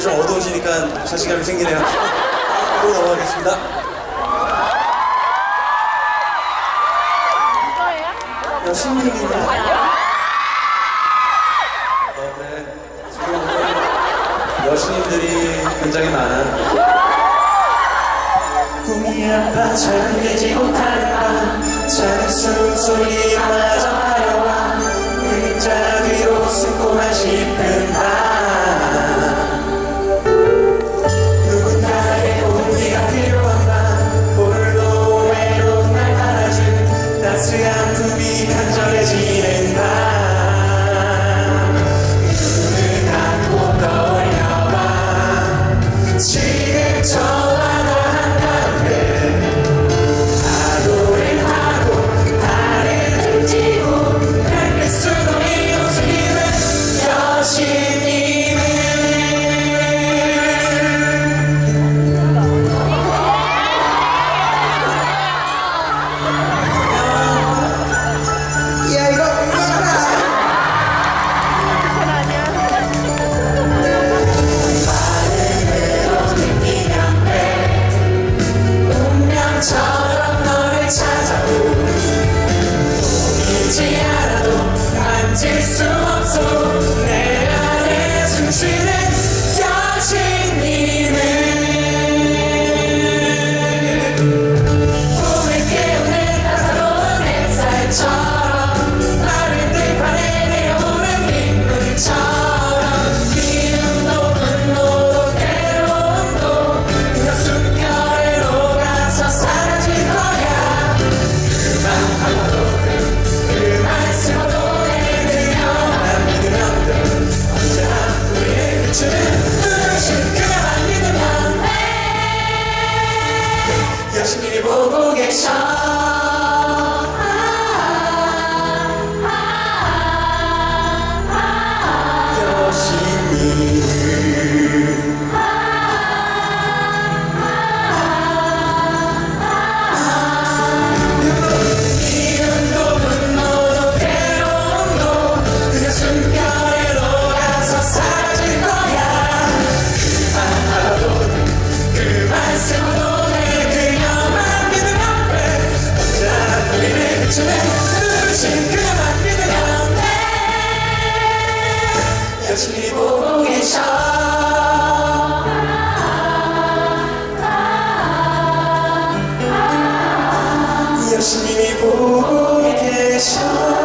이제 좀 어두워지니까 자신감이 생기네요. 바로 넘어가겠습니다. 여신님이네. 어, 네. 지금 여신님들이 굉장히 많아. 꿈이 아파 잠들지 못하는 밤 작은 숨소리마저 하여와 끝은 그가 믿는 한데 여신이 보고 계셔. 예수님이 보고 계셔.